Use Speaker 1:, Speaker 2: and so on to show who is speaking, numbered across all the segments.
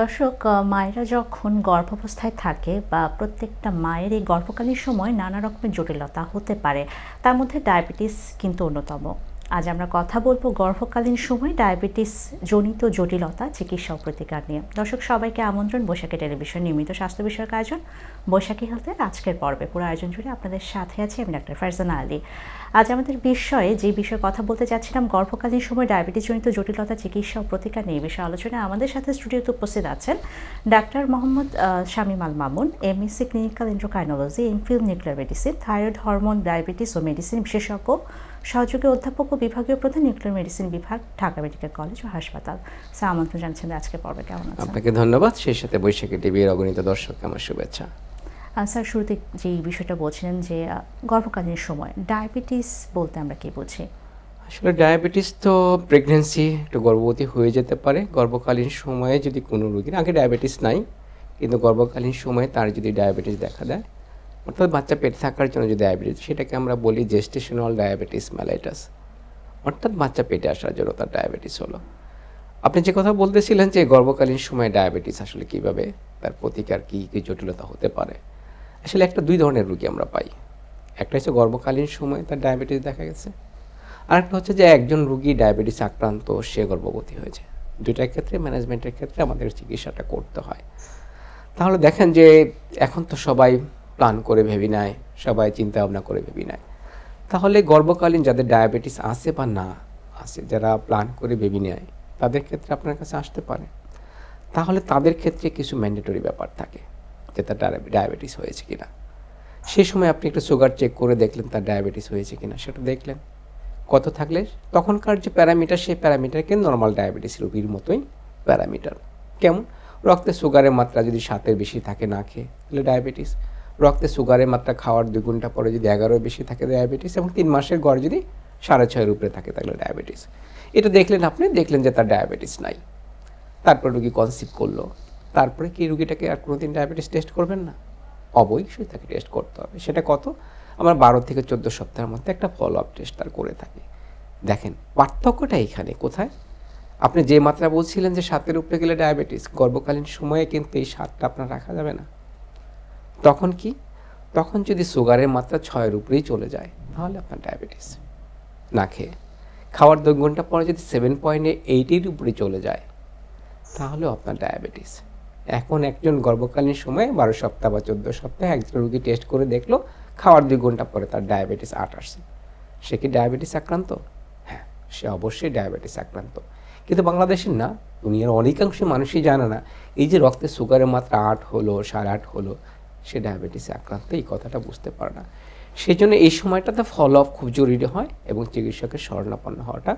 Speaker 1: দর্শক মায়েরা যখন গর্ভাবস্থায় থাকে বা প্রত্যেকটা মায়ের এই গর্ভকালীন সময় নানা রকমের জটিলতা হতে পারে। তার মধ্যে ডায়াবেটিস কিন্তু অন্যতম। আজ আমরা কথা বলব গর্ভকালীন সময় ডায়াবেটিস জনিত জটিলতা, চিকিৎসা ও প্রতিকার নিয়ে। দর্শক, সবাইকে আমন্ত্রণ বৈশাখী টেলিভিশন নিয়মিত স্বাস্থ্য বিষয়ক আয়োজন, বৈশাখী হেলথের আজকের পর্বে। পুরো আয়োজন জুড়ে আপনাদের সাথে আছি আমি ডাক্তার ফারজানা আলী। আজ আমাদের বিষয়ে যে বিষয়ে কথা বলতে চাচ্ছিলাম গর্ভকালীন সময় ডায়াবেটিস জনিত জটিলতা, চিকিৎসা ও প্রতিকার নিয়ে বিষয়ে আলোচনায় আমাদের সাথে স্টুডিওতে উপস্থিত আছেন doctor Mohammad Shamim Al Mamun MSc clinical endocrinology ইনফিল nuclear medicine thyroid hormone diabetes ও মেডিসিন বিশেষজ্ঞ সহযোগী অধ্যাপক ও বিভাগীয় প্রধান নিউক্লিয়ার মেডিসিন বিভাগ ঢাকা মেডিকেল কলেজ ও হাসপাতাল। স্যার আমন্ত্রণ জানাচ্ছেন আজকে পর্বে। কেমন আছেন?
Speaker 2: আপনাকে ধন্যবাদ। সেই সাথে বৈশাখী টিভির অগণিত দর্শককে আমার শুভেচ্ছা।
Speaker 1: স্যার শুরুতে যে বিষয়টা বলছিলেন যে গর্ভকালীন সময় ডায়াবেটিস বলতে আমরা কি বুঝি?
Speaker 2: আসলে ডায়াবেটিস তো প্রেগনেন্সি একটু গর্ভবতী হয়ে যেতে পারে। গর্ভকালীন সময়ে যদি কোনো রোগীর আগে ডায়াবেটিস নাই কিন্তু গর্ভকালীন সময়ে তার যদি ডায়াবেটিস দেখা দেয় অর্থাৎ বাচ্চা পেটে থাকার জন্য যে ডায়াবেটিস সেটাকে আমরা বলি জেস্টেশনাল ডায়াবেটিস ম্যালাইটাস অর্থাৎ বাচ্চা পেটে আসার জন্য তার ডায়াবেটিস হলো। আপনি যে কথা বলতেছিলেন যে গর্ভকালীন সময়ে ডায়াবেটিস আসলে কীভাবে, তার প্রতিকার কী কী জটিলতা হতে পারে, আসলে একটা দুই ধরনের রোগী আমরা পাই। একটা হচ্ছে গর্ভকালীন সময়ে তার ডায়াবেটিস দেখা গেছে আর একটা হচ্ছে যে একজন রুগী ডায়াবেটিস আক্রান্ত, সে গর্ভবতী হয়েছে। দুইটার ক্ষেত্রে ম্যানেজমেন্টের ক্ষেত্রে আমাদের চিকিৎসাটা করতে হয়। তাহলে দেখেন যে এখন তো সবাই প্ল্যান করে ভেবি নেয় সবাই চিন্তা ভাবনা করে ভেবি নেয় তাহলে গর্ভকালীন যাদের ডায়াবেটিস আছে বা না আছে, যারা প্ল্যান করে ভেবি নেয় তাদের ক্ষেত্রে আপনার কাছে আসতে পারে। তাহলে তাদের ক্ষেত্রে কিছু ম্যান্ডেটরি ব্যাপার থাকে যে তার ডায়াবেটিস হয়েছে কিনা। সেই সময় আপনি একটু সুগার চেক করে দেখলেন তার ডায়াবেটিস হয়েছে কিনা, সেটা দেখলেন। কত থাকলে? তখনকার যে প্যারামিটার, সেই প্যারামিটারকে নর্মাল ডায়াবেটিস রোগীর মতোই প্যারামিটার। কেমন? রক্তে সুগারের মাত্রা যদি সাতের বেশি থাকে না খেয়ে, তাহলে ডায়াবেটিস। রক্তে সুগারের মাত্রা খাওয়ার দুই ঘণ্টা পরে যদি এগারোর বেশি থাকে ডায়াবেটিস এবং তিন মাসের গড় যদি সাড়ে ছয়ের উপরে থাকে তাহলে ডায়াবেটিস এটা দেখলেন আপনি, দেখলেন যে তার ডায়াবেটিস নাই। তারপর রুগী কনসিভ করল। তারপরে কি রুগীটাকে আর কোনোদিন ডায়াবেটিস টেস্ট করবেন না? অবশ্যই তাকে টেস্ট করতে হবে। সেটা কত? আমরা বারো থেকে চোদ্দ সপ্তাহের মধ্যে একটা ফলো আপ টেস্ট তার করে থাকি। দেখেন, পার্থক্যটা এখানে কোথায়? আপনি যে মাত্রা বলছিলেন যে সাতের উপরে গেলে ডায়াবেটিস গর্ভকালীন সময়ে কিন্তু এই সাতটা আপনার রাখা যাবে না। তখন কি? তখন যদি সুগারের মাত্রা ছয়ের উপরেই চলে যায়, তাহলে আপনার ডায়াবেটিস। না খেয়ে। খাওয়ার দুই ঘণ্টা পরে যদি সেভেন পয়েন্টে এইটের উপরে চলে যায়, তাহলেও আপনার ডায়াবেটিস। এখন একজন গর্ভকালীন সময়ে বারো সপ্তাহ বা চোদ্দ সপ্তাহে একজন রুগী টেস্ট করে দেখল, খাওয়ার দুই ঘণ্টা পরে তার ডায়াবেটিস আট আসছে। সে কি ডায়াবেটিস আক্রান্ত? হ্যাঁ সে অবশ্যই ডায়াবেটিস আক্রান্ত। কিন্তু বাংলাদেশের না, দুনিয়ার অনেকাংশ মানুষই জানে না, এই যে রক্তে সুগারের মাত্রা আট হলো, সাড়ে আট হলো সে ডায়াবেটিসে আক্রান্ত এই কথাটা বুঝতে পারে না। সেই জন্য এই সময়টাতে ফলো আপ খুব জরুরি হয় এবং চিকিৎসকের শরণাপন্ন হওয়াটা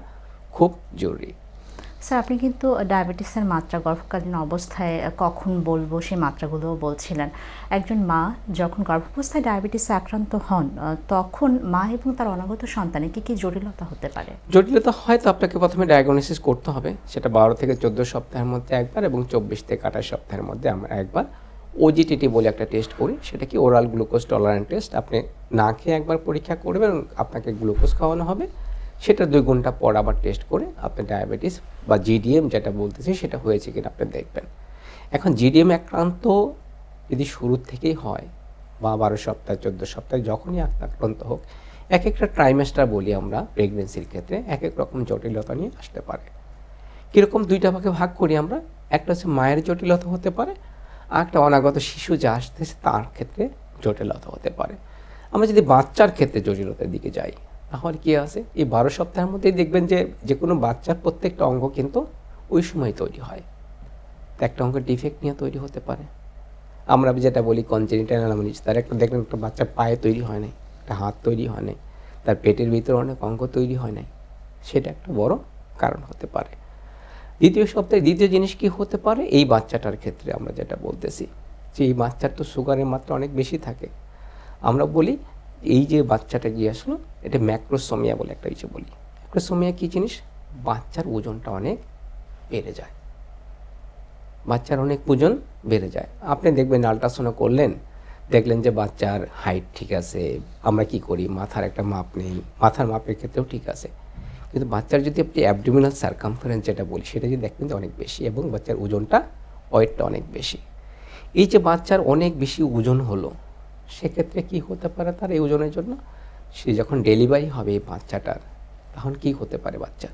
Speaker 2: খুব জরুরি।
Speaker 1: স্যার আপনি কিন্তু ডায়াবেটিসের মাত্রা গর্ভকালীন অবস্থায় কখন বলব সেই মাত্রাগুলোও বলছিলেন। একজন মা যখন গর্ভাবস্থায় ডায়াবেটিসে আক্রান্ত হন তখন মা এবং তার অনাগত সন্তানে কি কি জটিলতা হতে পারে?
Speaker 2: জটিলতা হয় তো আপনাকে প্রথমে ডায়াগনোসিস করতে হবে। সেটা বারো থেকে চোদ্দ সপ্তাহের মধ্যে একবার এবং চব্বিশ থেকে আঠাশ সপ্তাহের মধ্যে আমরা একবার ওজিটিটি বলে একটা টেস্ট করি, সেটা কি ওরাল গ্লুকোজ টলারেন্ট টেস্ট আপনি না খেয়ে একবার পরীক্ষা করবেন, আপনাকে গ্লুকোজ খাওয়ানো হবে। সেটা দুই ঘণ্টা পর আবার টেস্ট করে আপনি ডায়াবেটিস বা জিডিএম যেটা বলতেছি, সেটা হয়েছে কিনা আপনি দেখবেন। এখন জিডিএম আক্রান্ত যদি শুরুর থেকেই হয়, বা বারো সপ্তাহ, চোদ্দ সপ্তাহে, যখনই আক্রান্ত হোক, এক একটা ট্রাইমেস্টার বলি আমরা প্রেগনেন্সির ক্ষেত্রে, এক এক রকম জটিলতা নিয়ে আসতে পারে। কীরকম দুইটা ভাগে ভাগ করি আমরা? একটা হচ্ছে মায়ের জটিলতা হতে পারে আর একটা অনাগত শিশু যা আসতেছে, তার ক্ষেত্রে জটিলতা হতে পারে। আমরা যদি বাচ্চার ক্ষেত্রে জটিলতার দিকে যাই, তাহলে কি আছে? এই বারো সপ্তাহের মধ্যেই দেখবেন যে যে কোনো বাচ্চার প্রত্যেকটা অঙ্গ কিন্তু ওই সময় তৈরি হয়। একটা অঙ্গের ডিফেক্ট নিয়ে তৈরি হতে পারে। আমরা যেটা বলি কনজেনিটাল অ্যানামোনিস তার একটা দেখবেন একটা বাচ্চার পায়ে তৈরি হয় নাই, একটা হাত তৈরি হয় নাই, তার পেটের ভিতরে অনেক অঙ্গ তৈরি হয় নাই, সেটা একটা বড় কারণ হতে পারে। দ্বিতীয় সপ্তাহে দ্বিতীয় জিনিস কি হতে পারে? এই বাচ্চাটার ক্ষেত্রে আমরা যেটা বলতেছি যে এই বাচ্চার তো সুগারের মাত্রা অনেক বেশি থাকে। আমরা বলি এই যে বাচ্চাটা গিয়ে আসলো, এটা ম্যাক্রোসোমিয়া বলে একটা কিছু বলি। ম্যাক্রোসোমিয়া কী জিনিস? বাচ্চার ওজনটা অনেক বেড়ে যায়। বাচ্চার অনেক ওজন বেড়ে যায়। আপনি দেখবেন আল্ট্রাসাউন্ড করলেন, দেখলেন যে বাচ্চার হাইট ঠিক আছে, আমরা কি করি? মাথার একটা মাপ নেই, মাথার মাপের ক্ষেত্রেও ঠিক আছে। কিন্তু বাচ্চার যদি আপনি অ্যাবডোমিনাল সার্কামফারেন্স যেটা বলি, সেটা যদি দেখবেন যে অনেক বেশি এবং বাচ্চার ওজনটা ওয়েটটা অনেক বেশি। এই যে বাচ্চার অনেক বেশি ওজন হলো, সেক্ষেত্রে কি হতে পারে তার এই ওজনের জন্য? সে যখন ডেলিভারি হবে এই বাচ্চাটার, তখন কি হতে পারে বাচ্চার?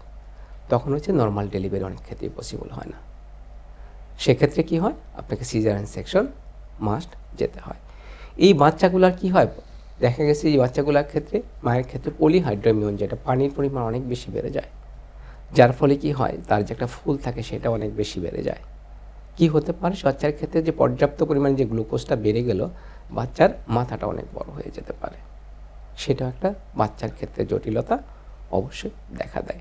Speaker 2: তখন হচ্ছে নর্মাল ডেলিভারি অনেক ক্ষেত্রেই পসিবল হয় না। সেক্ষেত্রে কি হয়? আপনাকে সিজারিয়ান সেকশন মাস্ট যেতে হয়। এই বাচ্চাগুলোর কি হয়? দেখা গেছে এই বাচ্চাগুলোর ক্ষেত্রে মায়ের ক্ষেত্রে পলিহাইড্রোমিয়ন যেটা পানির পরিমাণ অনেক বেশি বেড়ে যায়। যার ফলে কি হয়, তার যে একটা ফুল থাকে সেটা অনেক বেশি বেড়ে যায়। কি হতে পারে, বাচ্চার ক্ষেত্রে যে পর্যাপ্ত পরিমাণে যে গ্লুকোজটা বেড়ে গেল, বাচ্চার মাথাটা অনেক বড় হয়ে যেতে পারে। সেটা একটা বাচ্চার ক্ষেত্রে জটিলতা অবশ্যই দেখা দেয়।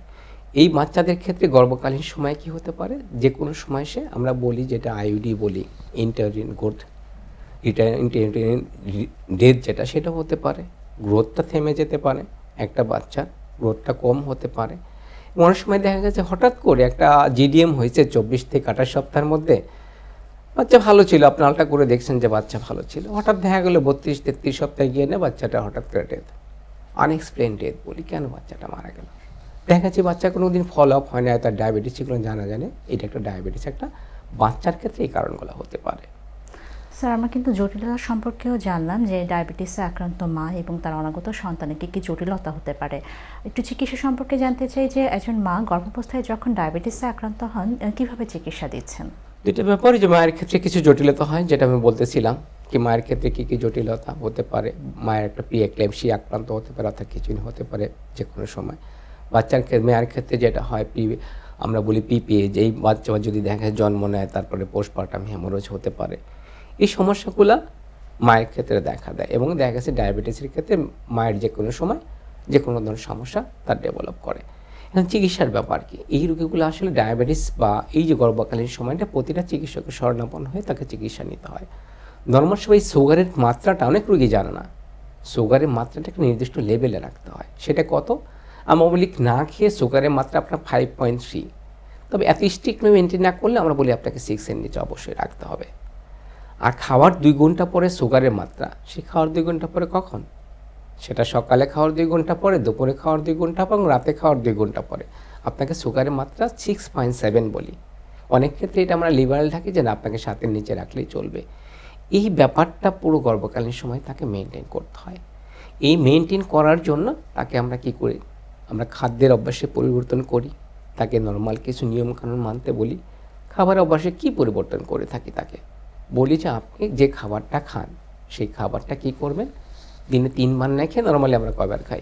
Speaker 2: এই বাচ্চাদের ক্ষেত্রে গর্ভকালীন সময় কি হতে পারে? যে কোনো সময় সে, আমরা বলি যেটা আইউডি বলি ইন্টারিন ইন্টারিন ডেথ যেটা, সেটা হতে পারে। গ্রোথটা থেমে যেতে পারে। একটা বাচ্চার গ্রোথটা কম হতে পারে। অনেক সময় দেখা গেছে হঠাৎ করে একটা জিডিএম হয়েছে চব্বিশ থেকে আঠাশ সপ্তাহের মধ্যে। বাচ্চা ভালো ছিল, আপনি আলটা করে দেখছেন যে বাচ্চা ভালো ছিল। হঠাৎ দেখা গেলো বত্রিশ তেত্রিশ সপ্তাহে গিয়ে না বাচ্চাটা হঠাৎ করে ডেথ আনএক্সপ্লেন ডেথ বলি, কেন বাচ্চাটা মারা গেল? দেখা যাচ্ছে বাচ্চা কোনো দিন ফলো আপ হয় না, তার ডায়াবেটিস সেগুলো জানা জানে। এটা একটা ডায়াবেটিস একটা বাচ্চার ক্ষেত্রে এই কারণগুলো হতে পারে।
Speaker 1: স্যার, আমরা কিন্তু জটিলতা সম্পর্কেও জানলাম যে ডায়াবেটিসে আক্রান্ত মা এবং তার অনাগত সন্তানের কি কি জটিলতা হতে পারে। একটু চিকিৎসা সম্পর্কে জানতে চাই যে একজন মা গর্ভাবস্থায় যখন ডায়াবেটিসে আক্রান্ত হন কীভাবে চিকিৎসা দিচ্ছেন?
Speaker 2: দুইটা ব্যাপারে যে মায়ের ক্ষেত্রে কিছু জটিলতা হয়, যেটা আমি বলতেছিলাম কি মায়ের ক্ষেত্রে কী কী জটিলতা হতে পারে। মায়ের একটা প্রি এক্লেমসি আক্রান্ত হতে পারে, অর্থাৎ কিছুই হতে পারে যে কোনো সময়। বাচ্চার মেয়ের ক্ষেত্রে যেটা হয়, পি, আমরা বলি পিপিএ যেই বাচ্চা যদি দেখা জন্ম নেয়, তারপরে পোস্টপার্টাম হেমোরোজ হতে পারে। এই সমস্যাগুলো মায়ের ক্ষেত্রে দেখা দেয় এবং দেখা গেছে ডায়াবেটিসের ক্ষেত্রে মায়ের যে কোনো সময় যে কোনো ধরনের সমস্যা তার ডেভেলপ করে। এখন চিকিৎসার ব্যাপার কি? এই রোগীগুলো আসলে ডায়াবেটিস বা এই যে গর্ভকালীন সময়টা প্রতিটা চিকিৎসকের স্বর্ণাপন্ন হয়ে তাকে চিকিৎসা নিতে হয়। নর্মাল সময় সুগারের মাত্রাটা অনেক রোগী জানে না। সুগারের মাত্রাটা একটা নির্দিষ্ট লেভেলে রাখতে হয়। সেটা কত? আমরা বলি না খেয়ে সুগারের মাত্রা আপনার ফাইভ পয়েন্ট থ্রি তবে এত স্ট্রিক্টলি মেনটেন না করলে আমরা বলি আপনাকে সিক্সের নিচে অবশ্যই রাখতে হবে। আর খাওয়ার দুই ঘণ্টা পরে সুগারের মাত্রা। সে খাওয়ার দুই ঘণ্টা পরে কখন? সেটা সকালে খাওয়ার দুই ঘণ্টা পরে, দুপুরে খাওয়ার দুই ঘণ্টা এবং রাতে খাওয়ার দুই ঘণ্টা পরে। আপনাকে সুগারের মাত্রা সিক্স পয়েন্ট সেভেন বলি। অনেক ক্ষেত্রে এটা আমরা লিবারাল থাকি যে না, আপনাকে সাতের নিচে রাখলেই চলবে। এই ব্যাপারটা পুরো গর্ভকালীন সময় তাকে মেনটেন করতে হয়। এই মেনটেন করার জন্য তাকে আমরা কি করি? আমরা খাদ্যের অভ্যাসে পরিবর্তন করি। তাকে নর্মাল কিছু নিয়মকানুন মানতে বলি। খাবার অভ্যাসে কি পরিবর্তন করে থাকি তাকে? বলি যে আপনি যে খাবারটা খান, সেই খাবারটা কি করবেন? দিনে তিনবার না খেয়ে নর্মালি আমরা কয়বার খাই?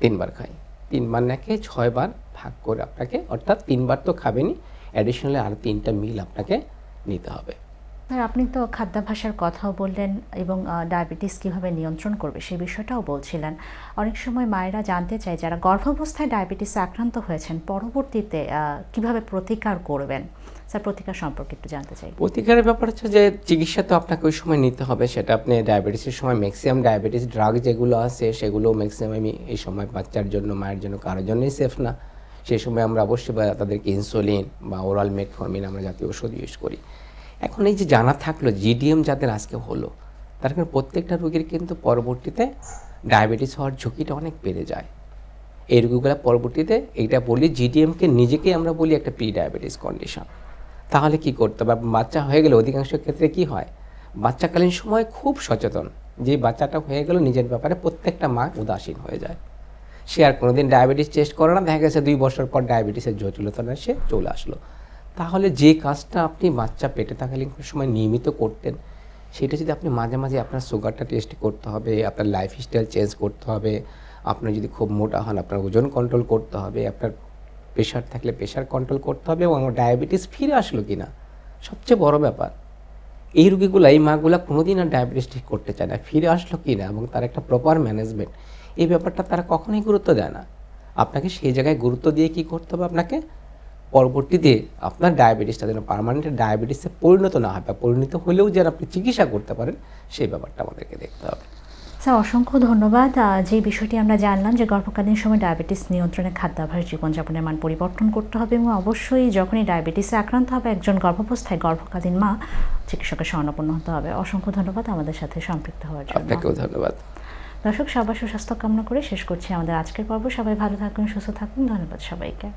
Speaker 2: তিনবার খাই। তিনবার না খেয়ে ছয়বার ভাগ করে আপনাকে, অর্থাৎ তিনবার তো খাবেনই অ্যাডিশনালি আর তিনটা মিল আপনাকে নিতে হবে।
Speaker 1: স্যার, আপনি তো খাদ্যাভ্যাসের কথাও বললেন এবং ডায়াবেটিস কীভাবে নিয়ন্ত্রণ করবে সেই বিষয়টাও বলছিলেন। অনেক সময় মায়েরা জানতে চায় যারা গর্ভাবস্থায় ডায়াবেটিসে আক্রান্ত হয়েছেন, পরবর্তীতে কীভাবে প্রতিকার করবেন? স্যার, প্রতিকার সম্পর্কে একটু জানতে চাই।
Speaker 2: প্রতিকারের ব্যাপার হচ্ছে যে, চিকিৎসা তো আপনাকে ওই সময় নিতে হবে। সেটা আপনি ডায়াবেটিসের সময় ম্যাক্সিমাম ডায়াবেটিস ড্রাগ যেগুলো আছে সেগুলো ম্যাক্সিমামই এই সময় বাচ্চার জন্য, মায়ের জন্য কারোর জন্যই সেফ না। সেই সময় আমরা অবশ্যই তাদেরকে ইনসুলিন বা ওরাল মেটফর্মিন আমরা জাতীয় ওষুধ ইউজ করি। এখন এই যে জানা থাকল জিডিএম যাদের আজকে হলো, তার কারণে প্রত্যেকটা রোগীর কিন্তু পরবর্তীতে ডায়াবেটিস হওয়ার ঝুঁকিটা অনেক বেড়ে যায়। এই রোগীগুলো পরবর্তীতে এইটা বলি জিডিএমকে নিজেকেই আমরা বলি একটা প্রি ডায়াবেটিস কন্ডিশন। তাহলে কি করতে হবে? বাচ্চা হয়ে গেলে অধিকাংশ ক্ষেত্রে কি হয়? বাচ্চাকালীন সময় খুব সচেতন। যে বাচ্চাটা হয়ে গেল, নিজের ব্যাপারে প্রত্যেকটা মা উদাসীন হয়ে যায়। সে আর কোনোদিন ডায়াবেটিস টেস্ট করে না, দেখা গেছে দুই বছর পর ডায়াবেটিসের জটিলতা সে চলে আসলো। তাহলে যে কাজটা আপনি বাচ্চা পেটে থাকালীন সময় নিয়মিত করতেন, সেটা যদি আপনি মাঝে মাঝে আপনার সুগারটা টেস্ট করতে হবে, আপনার লাইফস্টাইল চেঞ্জ করতে হবে, আপনার যদি খুব মোটা হন, আপনার ওজন কন্ট্রোল করতে হবে, আপনার প্রেশার থাকলে প্রেশার কন্ট্রোল করতে হবে এবং আমার ডায়াবেটিস ফিরে আসলো কি না সবচেয়ে বড় ব্যাপার। এই রুগীগুলো এই মাগুলা কোনোদিন আর ডায়াবেটিস ঠিক করতে চায় না, ফিরে আসলো কি না এবং তার একটা প্রপার ম্যানেজমেন্ট এই ব্যাপারটা তারা কখনোই গুরুত্ব দেয় না। আপনাকে সেই জায়গায় গুরুত্ব দিয়ে কি করতে হবে আপনাকে? পরবর্তীতে আপনার ডায়াবেটিসটা যেন পারমানেন্ট ডায়াবেটিসে পরিণত না হয় বা পরিণত হলেও যেন আপনি চিকিৎসা করতে পারেন সেই ব্যাপারটা আমাদেরকে দেখতে হবে।
Speaker 1: স্যার অসংখ্য ধন্যবাদ। যে বিষয়টি আমরা জানলাম যে গর্ভকালীন সময় ডায়াবেটিস নিয়ন্ত্রণে খাদ্যাভ্যাস জীবনযাপনের মান পরিবর্তন করতে হবে এবং অবশ্যই যখনই ডায়াবেটিসে আক্রান্ত হবে একজন গর্ভাবস্থায় গর্ভকালীন মা চিকিৎসকের স্বর্ণাপন্ন হতে হবে। অসংখ্য ধন্যবাদ আমাদের সাথে সম্পৃক্ত হওয়ার জন্য।
Speaker 2: আপনাকেও ধন্যবাদ।
Speaker 1: দর্শক সবার সুস্বাস্থ্য কামনা করে শেষ করছি আমাদের আজকের পর্ব। সবাই ভালো থাকুন সুস্থ থাকুন। ধন্যবাদ সবাইকে।